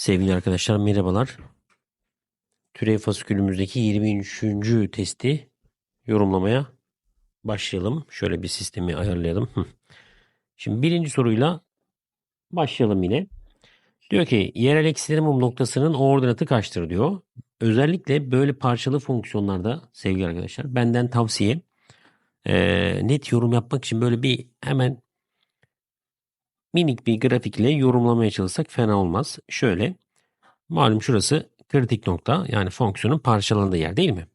Sevgili arkadaşlar merhabalar. Türev fasikülümüzdeki 23. testi yorumlamaya başlayalım. Şöyle bir sistemi ayarlayalım. Şimdi birinci soruyla başlayalım yine. Diyor ki yerel ekstremum noktasının ordinatı kaçtır diyor. Özellikle böyle parçalı fonksiyonlarda sevgili arkadaşlar benden tavsiye eee, net yorum yapmak için böyle bir hemen minik bir grafikle yorumlamaya çalışsak fena olmaz. Şöyle malum şurası kritik nokta yani fonksiyonun parçalandığı yer değil mi?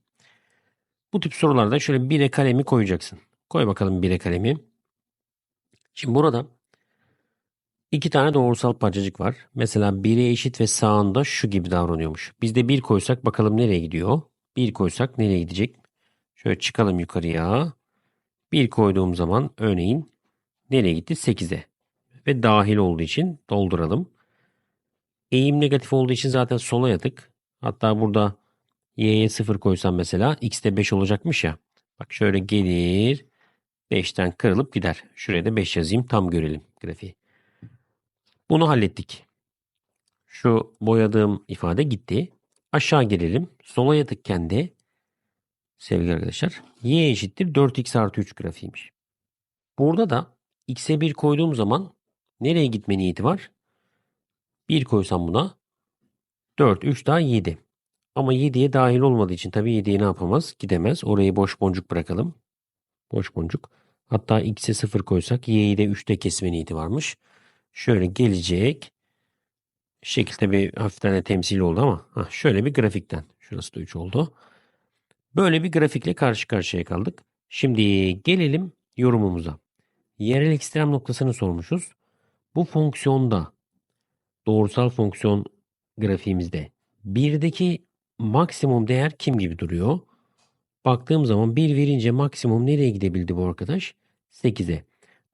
Bu tip sorularda şöyle bire kalemi koyacaksın. Koy bakalım bire kalemi. Şimdi burada iki tane doğrusal parçacık var. Mesela biri eşit ve sağında şu gibi davranıyormuş. Biz de bir koysak bakalım nereye gidiyor? Bir koysak nereye gidecek? Şöyle çıkalım yukarıya. Bir koyduğum zaman örneğin nereye gitti? 8'e. Ve dahil olduğu için dolduralım. Eğim negatif olduğu için zaten sola yatık. Hatta burada y'ye 0 koysam mesela x'te 5 olacakmış ya. Bak şöyle gelir 5'ten kırılıp gider. Şuraya da 5 yazayım tam görelim grafiği. Bunu hallettik. Şu boyadığım ifade gitti. Aşağı gelelim. Sola yatıkken de sevgili arkadaşlar y eşittir 4x artı 3 grafiğiymiş. Burada da x'e 1 koyduğum zaman nereye gitme niyeti var? 1 koysam buna 4, 3 daha 7. Ama 7'ye dahil olmadığı için tabii 7'ye ne yapamaz? Gidemez. Orayı boş boncuk bırakalım. Boş boncuk. Hatta x'e 0 koysak y'yi de 3'te kesme niyeti varmış. Şöyle gelecek. Şekil tabii hafiften de temsil oldu ama hah, şöyle bir grafikten. Şurası da 3 oldu. Böyle bir grafikle karşı karşıya kaldık. Şimdi gelelim yorumumuza. Yerel ekstrem noktasını sormuşuz. Bu fonksiyonda doğrusal fonksiyon grafiğimizde birdeki maksimum değer kim gibi duruyor? Baktığım zaman 1 verince maksimum nereye gidebildi bu arkadaş? 8'e.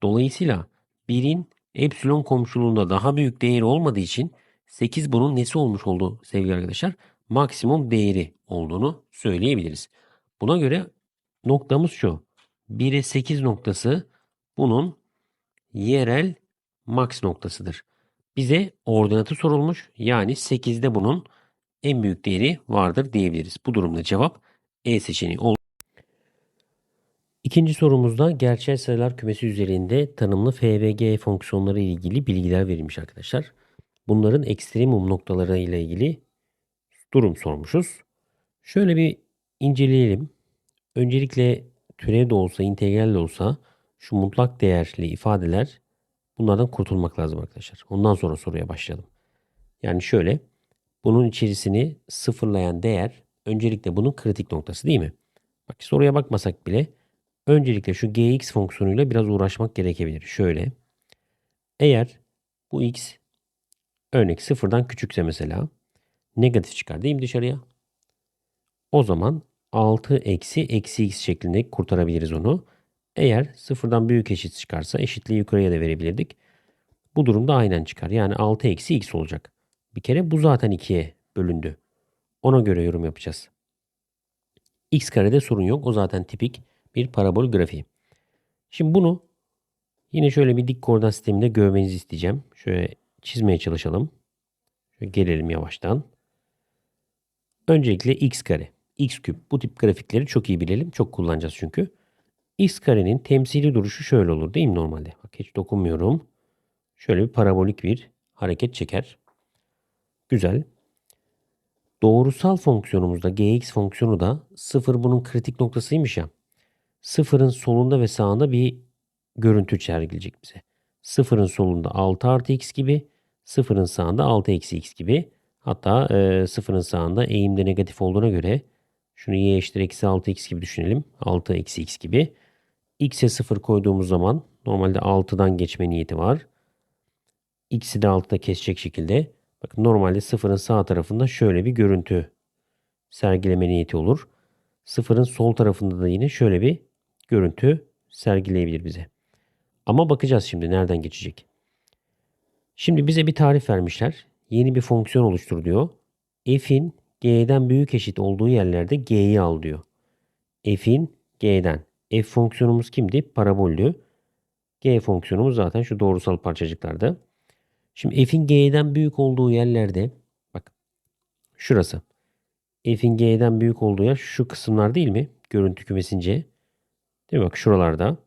Dolayısıyla 1'in epsilon komşuluğunda daha büyük değeri olmadığı için 8 bunun nesi olmuş oldu sevgili arkadaşlar? Maksimum değeri olduğunu söyleyebiliriz. Buna göre noktamız şu. 1'e 8 noktası bunun yerel max noktasıdır. Bize ordinatı sorulmuş. Yani 8'de bunun en büyük değeri vardır diyebiliriz. Bu durumda cevap E seçeneği olur. İkinci sorumuzda gerçel sayılar kümesi üzerinde tanımlı f ve g fonksiyonları ile ilgili bilgiler verilmiş arkadaşlar. Bunların ekstremum noktaları ile ilgili durum sormuşuz. Şöyle bir inceleyelim. Öncelikle türev de olsa, integral de olsa şu mutlak değerli ifadeler bunlardan kurtulmak lazım arkadaşlar. Ondan sonra soruya başlayalım. Yani şöyle bunun içerisini sıfırlayan değer öncelikle bunun kritik noktası değil mi? Bak soruya bakmasak bile öncelikle şu gx fonksiyonuyla biraz uğraşmak gerekebilir. Şöyle eğer bu x örnek sıfırdan küçükse mesela negatif çıkar değil mi dışarıya? O zaman 6 eksi eksi x şeklinde kurtarabiliriz onu. Eğer sıfırdan büyük eşit çıkarsa eşitliği yukarıya da verebilirdik. Bu durumda aynen çıkar. Yani 6 eksi x olacak. Bir kere bu zaten 2'ye bölündü. Ona göre yorum yapacağız. x karede sorun yok. O zaten tipik bir parabol grafiği. Şimdi bunu yine şöyle bir dik koordinat sisteminde görmenizi isteyeceğim. Şöyle çizmeye çalışalım. Şöyle gelelim yavaştan. Öncelikle x kare, x küp bu tip grafikleri çok iyi bilelim. Çok kullanacağız çünkü. X karenin temsili duruşu şöyle olur değil mi normalde? Bak hiç dokunmuyorum. Şöyle bir parabolik bir hareket çeker. Güzel. Doğrusal fonksiyonumuzda gx fonksiyonu da 0 bunun kritik noktasıymış ya. Sıfırın solunda ve sağında bir görüntü sergileyecek bize. Sıfırın solunda 6 artı x gibi, sıfırın sağında 6 eksi x gibi. Hatta e, sıfırın sağında eğimde negatif olduğuna göre şunu y eşittir eksi 6x gibi düşünelim. 6 eksi x gibi. X'e 0 koyduğumuz zaman normalde 6'dan geçme niyeti var. x'i de 6'da kesecek şekilde. Bakın normalde sıfırın sağ tarafında şöyle bir görüntü sergileme niyeti olur. Sıfırın sol tarafında da yine şöyle bir görüntü sergileyebilir bize. Ama bakacağız şimdi nereden geçecek. Şimdi bize bir tarif vermişler. Yeni bir fonksiyon oluştur diyor. F'in G'den büyük eşit olduğu yerlerde G'yi al diyor. F'in G'den. F fonksiyonumuz kimdi? Paraboldü. G fonksiyonumuz zaten şu doğrusal parçacıklarda. Şimdi f'in g'den büyük olduğu yerlerde şurası. F'in G'den büyük olduğu yer şu kısımlar değil mi? Görüntü kümesince. Değil mi? Bak şuralarda.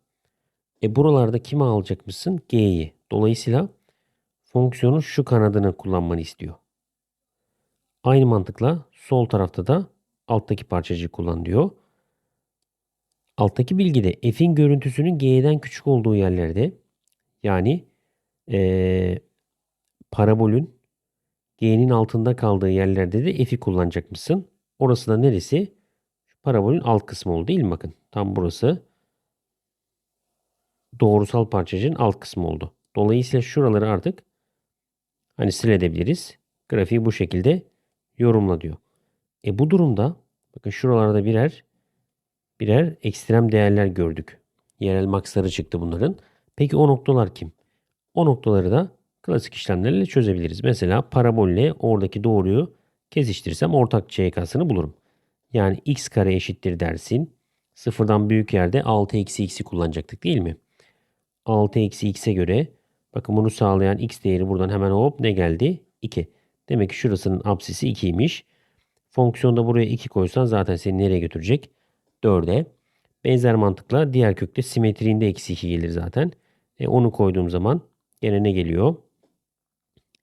E buralarda kimi alacakmışsın? G'yi. Dolayısıyla fonksiyonun şu kanadını kullanmanı istiyor. Aynı mantıkla sol tarafta da alttaki parçacığı kullan diyor. Alttaki bilgide f'in görüntüsünün g'den küçük olduğu yerlerde yani ee, parabolün g'nin altında kaldığı yerlerde de f'i kullanacakmışsın. Orası da neresi? Şu parabolün alt kısmı oldu değil mi? Bakın tam burası doğrusal parçacığın alt kısmı oldu. Dolayısıyla şuraları artık hani silebiliriz. Grafiği bu şekilde yorumla diyor. E bu durumda bakın şuralarda birer birer ekstrem değerler gördük. Yerel maksları çıktı bunların. Peki o noktalar kim? O noktaları da klasik işlemlerle çözebiliriz. Mesela parabolle oradaki doğruyu kesiştirsem ortak CK'sını bulurum. Yani x kare eşittir dersin. Sıfırdan büyük yerde 6 eksi x'i kullanacaktık değil mi? 6 eksi x'e göre bakın bunu sağlayan x değeri buradan hemen hop ne geldi? 2. Demek ki şurasının apsisi 2'ymiş. Fonksiyonda buraya 2 koysan zaten seni nereye götürecek? 4'e. Benzer mantıkla diğer kökte simetriğinde eksi 2 gelir zaten. E, onu koyduğum zaman gene ne geliyor?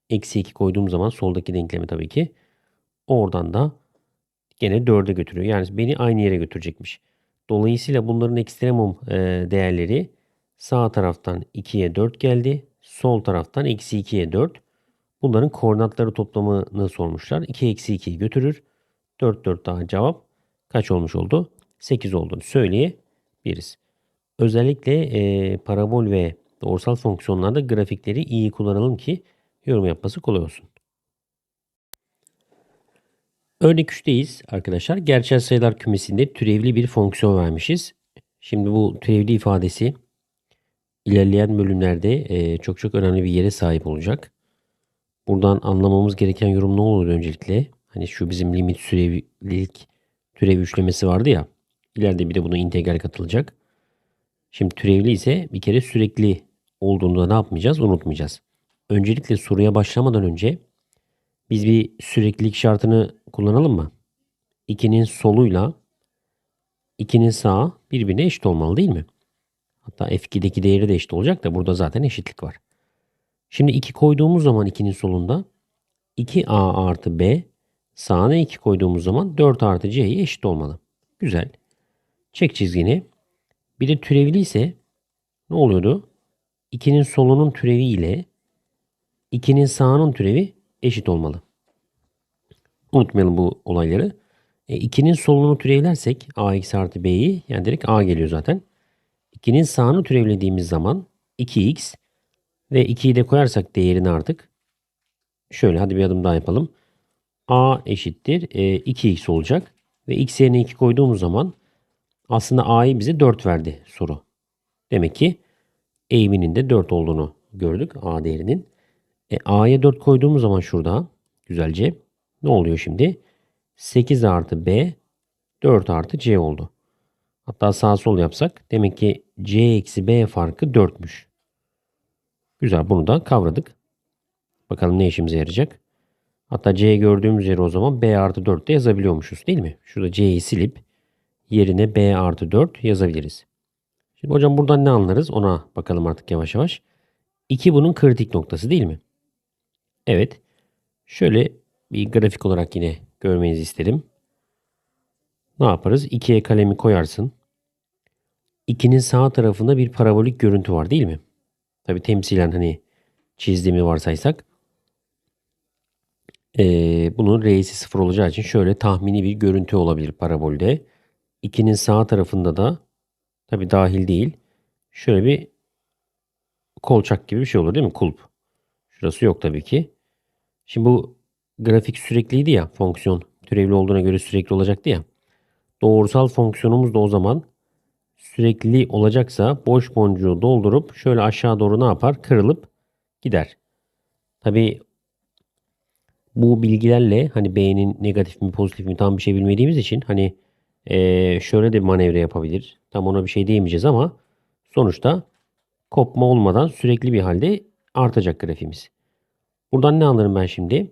Eksi 2 koyduğum zaman soldaki denklemi tabii ki. Oradan da gene 4'e götürüyor. Yani beni aynı yere götürecekmiş. Dolayısıyla bunların ekstremum e, değerleri sağ taraftan 2'ye 4 geldi. Sol taraftan eksi 2'ye 4. Bunların koordinatları toplamını sormuşlar. 2 eksi 2'yi götürür. 4 4 daha cevap kaç olmuş oldu? 8 olduğunu söyleyebiliriz. Özellikle e, parabol ve doğrusal fonksiyonlarda grafikleri iyi kullanalım ki yorum yapması kolay olsun. Örnek 3'teyiz arkadaşlar. Gerçel sayılar kümesinde türevli bir fonksiyon vermişiz. Şimdi bu türevli ifadesi ilerleyen bölümlerde e, çok çok önemli bir yere sahip olacak. Buradan anlamamız gereken yorum ne olur öncelikle? Hani şu bizim limit sürevlilik türev üçlemesi vardı ya. İleride bir de buna integral katılacak. Şimdi türevli ise bir kere sürekli olduğunda ne yapmayacağız? Unutmayacağız. Öncelikle soruya başlamadan önce biz bir süreklilik şartını kullanalım mı? 2'nin soluyla 2'nin sağı birbirine eşit olmalı değil mi? Hatta f2'deki değeri de eşit olacak da burada zaten eşitlik var. Şimdi 2 koyduğumuz zaman 2'nin solunda 2a artı b sağına 2 koyduğumuz zaman 4 artı c'ye eşit olmalı. Güzel. Çek çizgini. Bir de türevli ise ne oluyordu? 2'nin solunun türevi ile 2'nin sağının türevi eşit olmalı. Unutmayalım bu olayları. E, 2'nin solunu türevlersek a eksi artı b'yi yani direkt a geliyor zaten. 2'nin sağını türevlediğimiz zaman 2x ve 2'yi de koyarsak değerini artık şöyle hadi bir adım daha yapalım. a eşittir e, 2x olacak. Ve x yerine 2 koyduğumuz zaman aslında a'yı bize 4 verdi soru. Demek ki eğiminin de 4 olduğunu gördük a değerinin. E, a'ya 4 koyduğumuz zaman şurada güzelce ne oluyor şimdi? 8 artı b 4 artı c oldu. Hatta sağ sol yapsak demek ki c eksi b farkı 4'müş. Güzel bunu da kavradık. Bakalım ne işimize yarayacak. Hatta c gördüğümüz yere o zaman b artı 4 de yazabiliyormuşuz değil mi? Şurada c'yi silip yerine b artı 4 yazabiliriz. Şimdi hocam buradan ne anlarız ona bakalım artık yavaş yavaş. 2 bunun kritik noktası değil mi? Evet. Şöyle bir grafik olarak yine görmenizi isterim. Ne yaparız? 2'ye kalemi koyarsın. 2'nin sağ tarafında bir parabolik görüntü var değil mi? Tabi temsilen hani çizdiğimi varsaysak. Ee, bunun R'si sıfır olacağı için şöyle tahmini bir görüntü olabilir parabolde. 2'nin sağ tarafında da tabi dahil değil. Şöyle bir kolçak gibi bir şey olur değil mi? Kulp. Şurası yok tabii ki. Şimdi bu grafik sürekliydi ya fonksiyon. Türevli olduğuna göre sürekli olacaktı ya. Doğrusal fonksiyonumuz da o zaman sürekli olacaksa boş boncuğu doldurup şöyle aşağı doğru ne yapar? Kırılıp gider. Tabi bu bilgilerle hani B'nin negatif mi pozitif mi tam bir şey bilmediğimiz için hani ee, şöyle de bir manevra yapabilir. Tam ona bir şey diyemeyeceğiz ama sonuçta kopma olmadan sürekli bir halde artacak grafiğimiz. Buradan ne anlarım ben şimdi?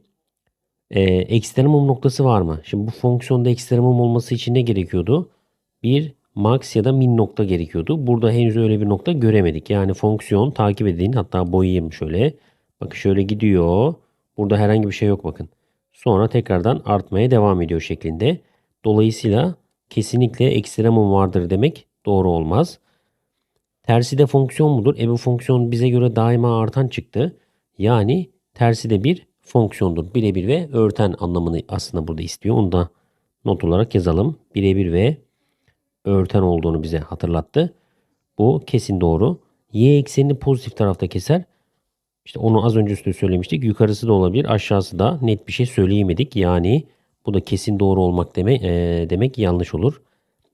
e, ekstremum noktası var mı? Şimdi bu fonksiyonda ekstremum olması için ne gerekiyordu? Bir max ya da min nokta gerekiyordu. Burada henüz öyle bir nokta göremedik. Yani fonksiyon takip edin. Hatta boyayayım şöyle. Bakın şöyle gidiyor. Burada herhangi bir şey yok bakın. Sonra tekrardan artmaya devam ediyor şeklinde. Dolayısıyla kesinlikle ekstremum vardır demek doğru olmaz. Tersi de fonksiyon mudur? E bu fonksiyon bize göre daima artan çıktı. Yani tersi de bir fonksiyondur. Birebir ve örten anlamını aslında burada istiyor. Onu da not olarak yazalım. Birebir ve örten olduğunu bize hatırlattı. Bu kesin doğru. Y eksenini pozitif tarafta keser. İşte onu az önce söylemiştik. Yukarısı da olabilir, aşağısı da net bir şey söyleyemedik. Yani bu da kesin doğru olmak demek, e, demek yanlış olur.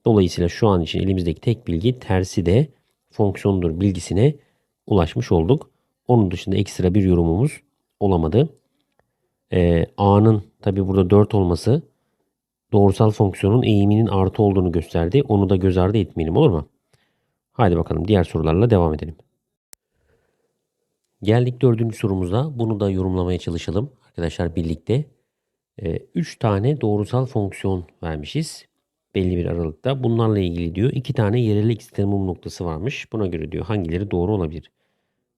Dolayısıyla şu an için elimizdeki tek bilgi tersi de fonksiyondur bilgisine ulaşmış olduk. Onun dışında ekstra bir yorumumuz olamadı. Ee, A'nın tabi burada 4 olması doğrusal fonksiyonun eğiminin artı olduğunu gösterdi. Onu da göz ardı etmeyelim olur mu? Haydi bakalım diğer sorularla devam edelim. Geldik dördüncü sorumuza. Bunu da yorumlamaya çalışalım arkadaşlar birlikte. 3 ee, tane doğrusal fonksiyon vermişiz belli bir aralıkta. Bunlarla ilgili diyor iki tane yerel ekstremum noktası varmış. Buna göre diyor hangileri doğru olabilir.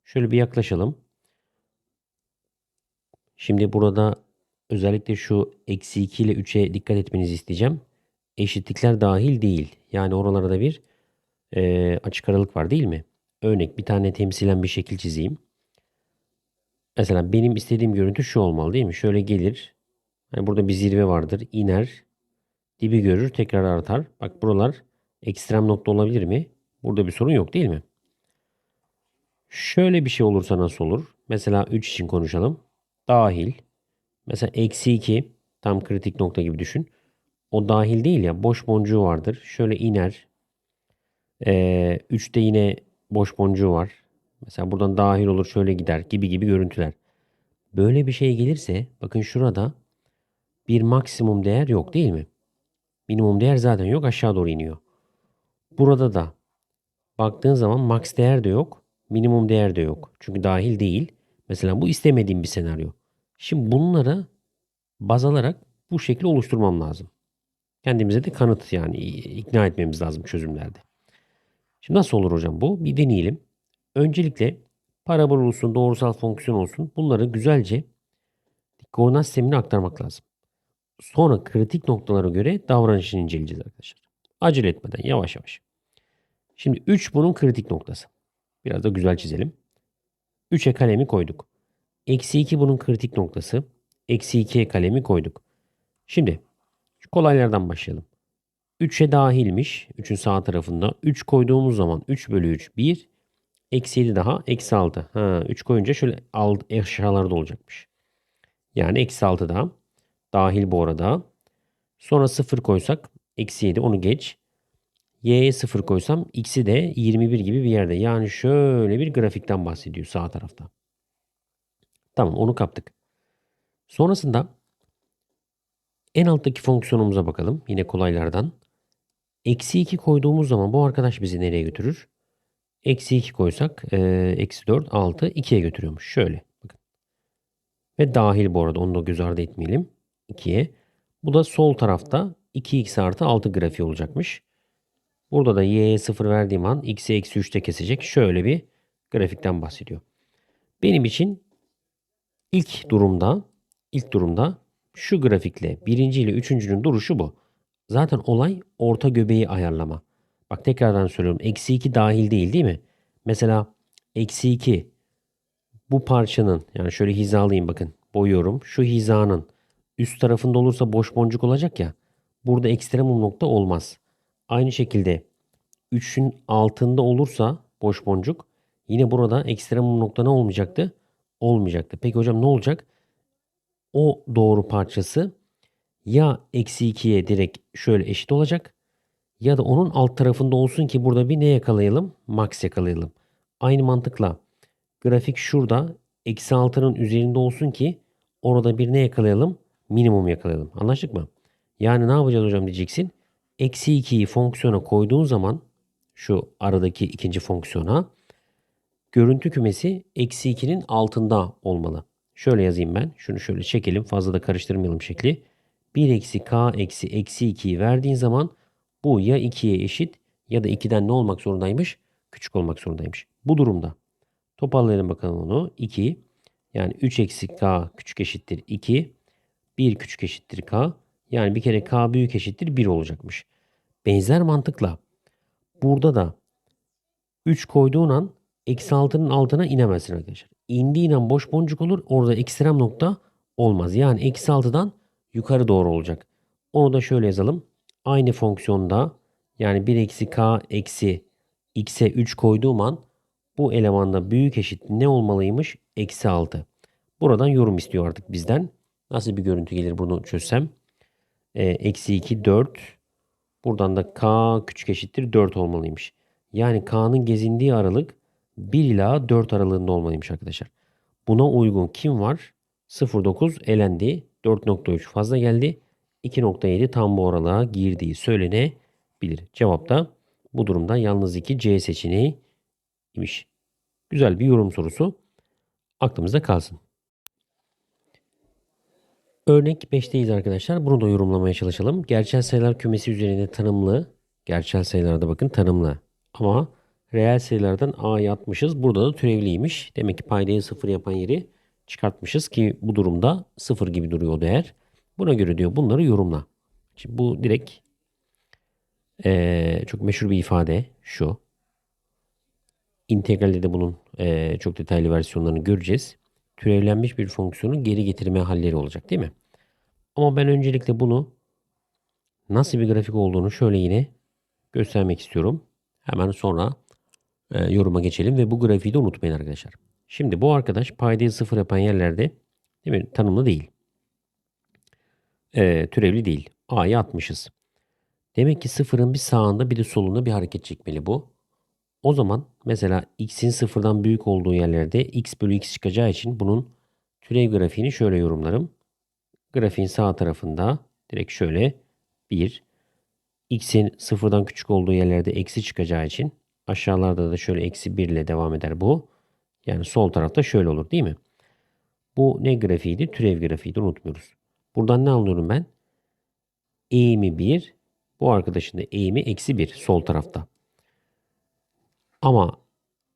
Şöyle bir yaklaşalım. Şimdi burada özellikle şu eksi 2 ile 3'e dikkat etmenizi isteyeceğim. Eşitlikler dahil değil. Yani oralarda bir e, açık aralık var değil mi? Örnek bir tane temsilen bir şekil çizeyim. Mesela benim istediğim görüntü şu olmalı değil mi? Şöyle gelir. Yani burada bir zirve vardır. iner. Dibi görür tekrar artar. Bak buralar ekstrem nokta olabilir mi? Burada bir sorun yok değil mi? Şöyle bir şey olursa nasıl olur? Mesela 3 için konuşalım. Dahil. Mesela eksi 2 tam kritik nokta gibi düşün. O dahil değil ya boş boncuğu vardır. Şöyle iner. Ee, 3'te yine boş boncuğu var. Mesela buradan dahil olur şöyle gider gibi gibi görüntüler. Böyle bir şey gelirse bakın şurada bir maksimum değer yok değil mi? Minimum değer zaten yok aşağı doğru iniyor. Burada da baktığın zaman max değer de yok. Minimum değer de yok. Çünkü dahil değil. Mesela bu istemediğim bir senaryo. Şimdi bunları baz alarak bu şekli oluşturmam lazım. Kendimize de kanıt yani ikna etmemiz lazım çözümlerde. Şimdi nasıl olur hocam bu? Bir deneyelim. Öncelikle parabol olsun, doğrusal fonksiyon olsun bunları güzelce koordinat sistemine aktarmak lazım. Sonra kritik noktalara göre davranışını inceleyeceğiz arkadaşlar. Acele etmeden yavaş yavaş. Şimdi 3 bunun kritik noktası. Biraz da güzel çizelim. 3'e kalemi koyduk. Eksi 2 bunun kritik noktası. Eksi 2'ye kalemi koyduk. Şimdi kolaylardan başlayalım. 3'e dahilmiş. 3'ün sağ tarafında. 3 koyduğumuz zaman 3 bölü 3 1. Eksi 7 daha. Eksi 6. Ha, 3 koyunca şöyle alt, aşağılarda olacakmış. Yani eksi 6 daha. Dahil bu arada. Sonra 0 koysak eksi 7 onu geç. Y'ye 0 koysam x'i de 21 gibi bir yerde. Yani şöyle bir grafikten bahsediyor sağ tarafta. Tamam onu kaptık. Sonrasında en alttaki fonksiyonumuza bakalım. Yine kolaylardan. Eksi 2 koyduğumuz zaman bu arkadaş bizi nereye götürür? Eksi 2 koysak eksi 4, 6, 2'ye götürüyormuş. Şöyle. Bakın. Ve dahil bu arada onu da göz ardı etmeyelim. 2'ye. Bu da sol tarafta 2x artı 6 grafiği olacakmış. Burada da y'ye 0 verdiğim an x'e eksi 3'te kesecek. Şöyle bir grafikten bahsediyor. Benim için ilk durumda ilk durumda şu grafikle birinci ile üçüncünün duruşu bu. Zaten olay orta göbeği ayarlama. Bak tekrardan söylüyorum. Eksi 2 dahil değil değil mi? Mesela eksi 2 bu parçanın yani şöyle hizalayayım bakın. Boyuyorum. Şu hizanın üst tarafında olursa boş boncuk olacak ya. Burada ekstremum nokta olmaz. Aynı şekilde 3'ün altında olursa boş boncuk yine burada ekstremum nokta ne olmayacaktı? Olmayacaktı. Peki hocam ne olacak? O doğru parçası ya eksi 2'ye direkt şöyle eşit olacak ya da onun alt tarafında olsun ki burada bir ne yakalayalım? Max yakalayalım. Aynı mantıkla grafik şurada eksi 6'nın üzerinde olsun ki orada bir ne yakalayalım? Minimum yakalayalım. Anlaştık mı? Yani ne yapacağız hocam diyeceksin. Eksi 2'yi fonksiyona koyduğun zaman şu aradaki ikinci fonksiyona görüntü kümesi eksi 2'nin altında olmalı. Şöyle yazayım ben. Şunu şöyle çekelim. Fazla da karıştırmayalım şekli. 1 eksi k eksi eksi 2'yi verdiğin zaman bu ya 2'ye eşit ya da 2'den ne olmak zorundaymış? Küçük olmak zorundaymış. Bu durumda toparlayalım bakalım onu. 2 yani 3 eksi k küçük eşittir 2. 1 küçük eşittir k. Yani bir kere k büyük eşittir 1 olacakmış. Benzer mantıkla burada da 3 koyduğun an eksi 6'nın altına inemezsin arkadaşlar. İndiğin an boş boncuk olur. Orada ekstrem nokta olmaz. Yani eksi 6'dan yukarı doğru olacak. Onu da şöyle yazalım. Aynı fonksiyonda yani 1 eksi k eksi x'e 3 koyduğum an bu elemanda büyük eşit ne olmalıymış? Eksi 6. Buradan yorum istiyor artık bizden. Nasıl bir görüntü gelir bunu çözsem? Ee, eksi 2 4. Buradan da k küçük eşittir 4 olmalıymış. Yani k'nın gezindiği aralık 1 ila 4 aralığında olmalıymış arkadaşlar. Buna uygun kim var? 0.9 elendi. 4.3 fazla geldi. 2.7 tam bu aralığa girdiği söylenebilir. Cevap da bu durumda yalnız 2 C seçeneği imiş. Güzel bir yorum sorusu. Aklımızda kalsın. Örnek 5'teyiz arkadaşlar. Bunu da yorumlamaya çalışalım. Gerçel sayılar kümesi üzerinde tanımlı. Gerçel sayılarda bakın tanımlı. Ama reel sayılardan a'yı atmışız. Burada da türevliymiş. Demek ki paydayı sıfır yapan yeri çıkartmışız ki bu durumda sıfır gibi duruyor o değer. Buna göre diyor bunları yorumla. Şimdi bu direkt ee, çok meşhur bir ifade şu. İntegralde de bunun e, çok detaylı versiyonlarını göreceğiz. Türevlenmiş bir fonksiyonu geri getirme halleri olacak değil mi? Ama ben öncelikle bunu nasıl bir grafik olduğunu şöyle yine göstermek istiyorum. Hemen sonra e, yoruma geçelim ve bu grafiği de unutmayın arkadaşlar. Şimdi bu arkadaş paydayı sıfır yapan yerlerde değil mi? tanımlı değil. E, türevli değil. A'yı atmışız. Demek ki sıfırın bir sağında bir de solunda bir hareket çekmeli bu. O zaman mesela x'in sıfırdan büyük olduğu yerlerde x bölü x çıkacağı için bunun türev grafiğini şöyle yorumlarım. Grafiğin sağ tarafında direkt şöyle 1. x'in sıfırdan küçük olduğu yerlerde eksi çıkacağı için aşağılarda da şöyle eksi 1 ile devam eder bu. Yani sol tarafta şöyle olur değil mi? Bu ne grafiğiydi? Türev grafiğiydi unutmuyoruz. Buradan ne anlıyorum ben? Eğimi 1. Bu arkadaşın da eğimi eksi 1 sol tarafta. Ama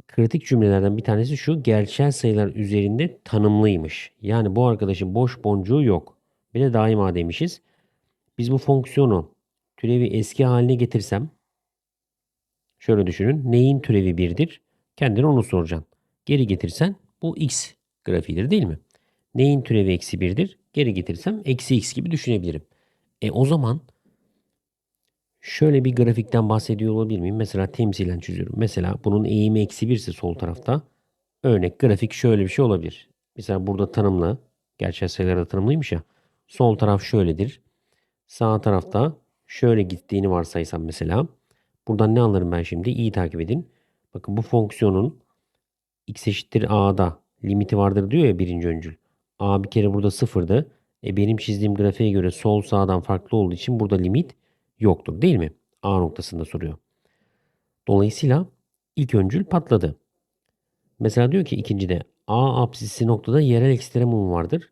kritik cümlelerden bir tanesi şu. Gerçel sayılar üzerinde tanımlıymış. Yani bu arkadaşın boş boncuğu yok. Bir de daima demişiz. Biz bu fonksiyonu türevi eski haline getirsem şöyle düşünün. Neyin türevi birdir? Kendine onu soracaksın. Geri getirsen bu x grafiğidir değil mi? Neyin türevi eksi birdir? Geri getirsem eksi x gibi düşünebilirim. E o zaman Şöyle bir grafikten bahsediyor olabilir miyim? Mesela temsilen çiziyorum. Mesela bunun eğimi eksi 1 ise sol tarafta. Örnek grafik şöyle bir şey olabilir. Mesela burada tanımlı. Gerçel sayılarda tanımlıymış ya. Sol taraf şöyledir. Sağ tarafta şöyle gittiğini varsaysam mesela. Buradan ne anlarım ben şimdi? İyi takip edin. Bakın bu fonksiyonun x eşittir a'da limiti vardır diyor ya birinci öncül. a bir kere burada sıfırdı. E benim çizdiğim grafiğe göre sol sağdan farklı olduğu için burada limit yoktur değil mi? A noktasında soruyor. Dolayısıyla ilk öncül patladı. Mesela diyor ki ikincide A apsisi noktada yerel ekstremum vardır.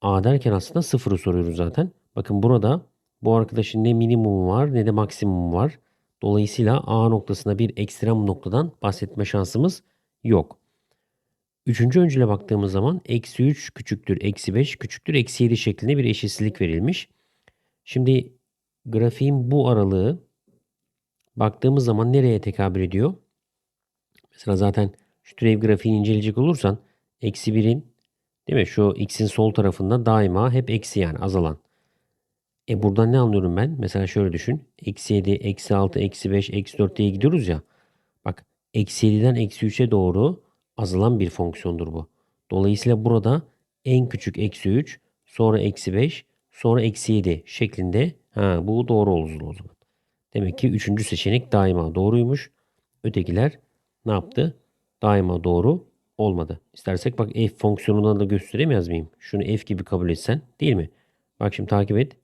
A derken aslında sıfırı soruyoruz zaten. Bakın burada bu arkadaşın ne minimumu var ne de maksimum var. Dolayısıyla A noktasında bir ekstrem noktadan bahsetme şansımız yok. Üçüncü öncüle baktığımız zaman eksi 3 küçüktür eksi 5 küçüktür eksi 7 şeklinde bir eşitsizlik verilmiş. Şimdi grafiğin bu aralığı baktığımız zaman nereye tekabül ediyor? Mesela zaten şu türev grafiğini inceleyecek olursan eksi 1'in değil mi? Şu x'in sol tarafında daima hep eksi yani azalan. E buradan ne anlıyorum ben? Mesela şöyle düşün. Eksi 7, eksi 6, eksi 5, eksi 4 diye gidiyoruz ya. Bak eksi 7'den eksi 3'e doğru azalan bir fonksiyondur bu. Dolayısıyla burada en küçük eksi 3, sonra eksi 5, sonra eksi 7 şeklinde Ha, bu doğru olur o zaman. Demek ki üçüncü seçenek daima doğruymuş. Ötekiler ne yaptı? Daima doğru olmadı. İstersek bak f fonksiyonundan da gösteremez miyim? Şunu f gibi kabul etsen değil mi? Bak şimdi takip et.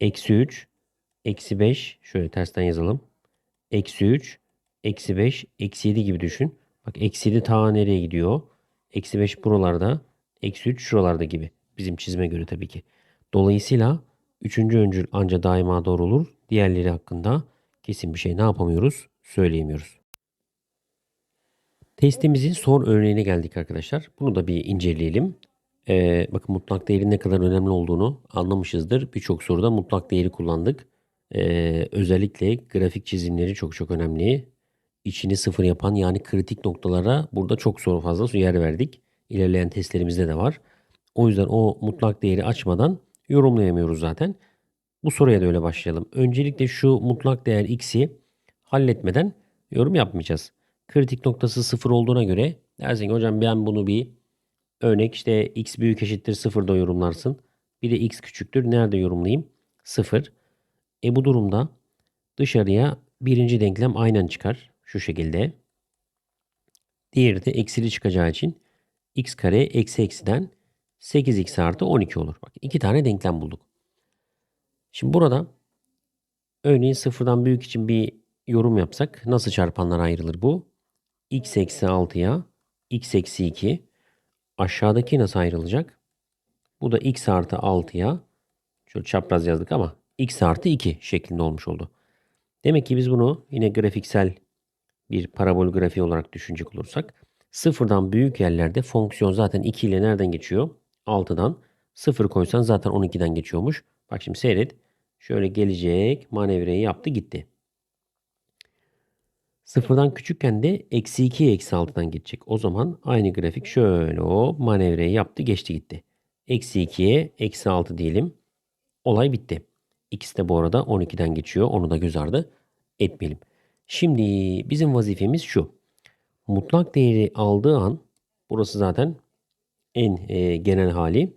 Eksi 3, eksi 5. Şöyle tersten yazalım. Eksi 3, eksi 5, eksi 7 gibi düşün. Bak eksi 7 ta nereye gidiyor? Eksi 5 buralarda. Eksi 3 şuralarda gibi. Bizim çizime göre tabii ki. Dolayısıyla üçüncü öncül anca daima doğru olur. Diğerleri hakkında kesin bir şey ne yapamıyoruz? Söyleyemiyoruz. Testimizin son örneğine geldik arkadaşlar. Bunu da bir inceleyelim. Ee, bakın mutlak değerin ne kadar önemli olduğunu anlamışızdır. Birçok soruda mutlak değeri kullandık. Ee, özellikle grafik çizimleri çok çok önemli. İçini sıfır yapan yani kritik noktalara burada çok soru fazla yer verdik. İlerleyen testlerimizde de var. O yüzden o mutlak değeri açmadan yorumlayamıyoruz zaten. Bu soruya da öyle başlayalım. Öncelikle şu mutlak değer x'i halletmeden yorum yapmayacağız. Kritik noktası sıfır olduğuna göre dersin ki hocam ben bunu bir örnek işte x büyük eşittir sıfırda yorumlarsın. Bir de x küçüktür. Nerede yorumlayayım? Sıfır. E bu durumda dışarıya birinci denklem aynen çıkar. Şu şekilde. Diğeri de eksili çıkacağı için x kare eksi eksiden 8x artı 12 olur. Bak iki tane denklem bulduk. Şimdi burada örneğin sıfırdan büyük için bir yorum yapsak nasıl çarpanlara ayrılır bu? x eksi 6'ya x eksi 2 aşağıdaki nasıl ayrılacak? Bu da x artı 6'ya şöyle çapraz yazdık ama x artı 2 şeklinde olmuş oldu. Demek ki biz bunu yine grafiksel bir parabol grafiği olarak düşünecek olursak sıfırdan büyük yerlerde fonksiyon zaten 2 ile nereden geçiyor? 6'dan. 0 koysan zaten 12'den geçiyormuş. Bak şimdi seyret. Şöyle gelecek. Manevrayı yaptı gitti. Sıfırdan küçükken de eksi 2 eksi 6'dan geçecek. O zaman aynı grafik şöyle o manevrayı yaptı geçti gitti. Eksi 2'ye eksi 6 diyelim. Olay bitti. İkisi de bu arada 12'den geçiyor. Onu da göz ardı etmeyelim. Şimdi bizim vazifemiz şu. Mutlak değeri aldığı an burası zaten en e, genel hali.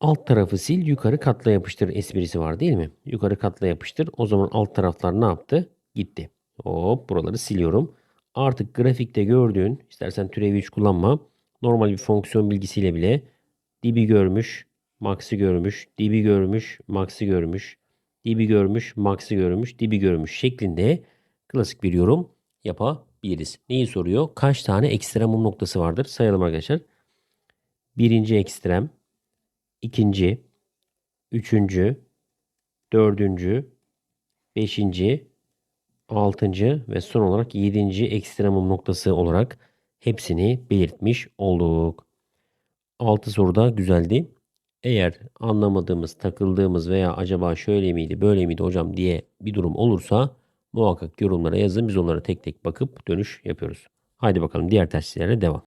Alt tarafı sil yukarı katla yapıştır esprisi var değil mi? Yukarı katla yapıştır. O zaman alt taraflar ne yaptı? Gitti. Hop buraları siliyorum. Artık grafikte gördüğün istersen türevi 3 kullanma. Normal bir fonksiyon bilgisiyle bile dibi görmüş, max'ı görmüş, dibi görmüş, max'ı görmüş, dibi görmüş, max'ı görmüş, dibi görmüş şeklinde klasik bir yorum yapabiliriz. Neyi soruyor? Kaç tane ekstremum noktası vardır? Sayalım arkadaşlar. Birinci ekstrem, ikinci, üçüncü, dördüncü, beşinci, altıncı ve son olarak yedinci ekstremum noktası olarak hepsini belirtmiş olduk. Altı soruda güzeldi. Eğer anlamadığımız, takıldığımız veya acaba şöyle miydi, böyle miydi hocam diye bir durum olursa muhakkak yorumlara yazın. Biz onlara tek tek bakıp dönüş yapıyoruz. Haydi bakalım diğer testlere devam.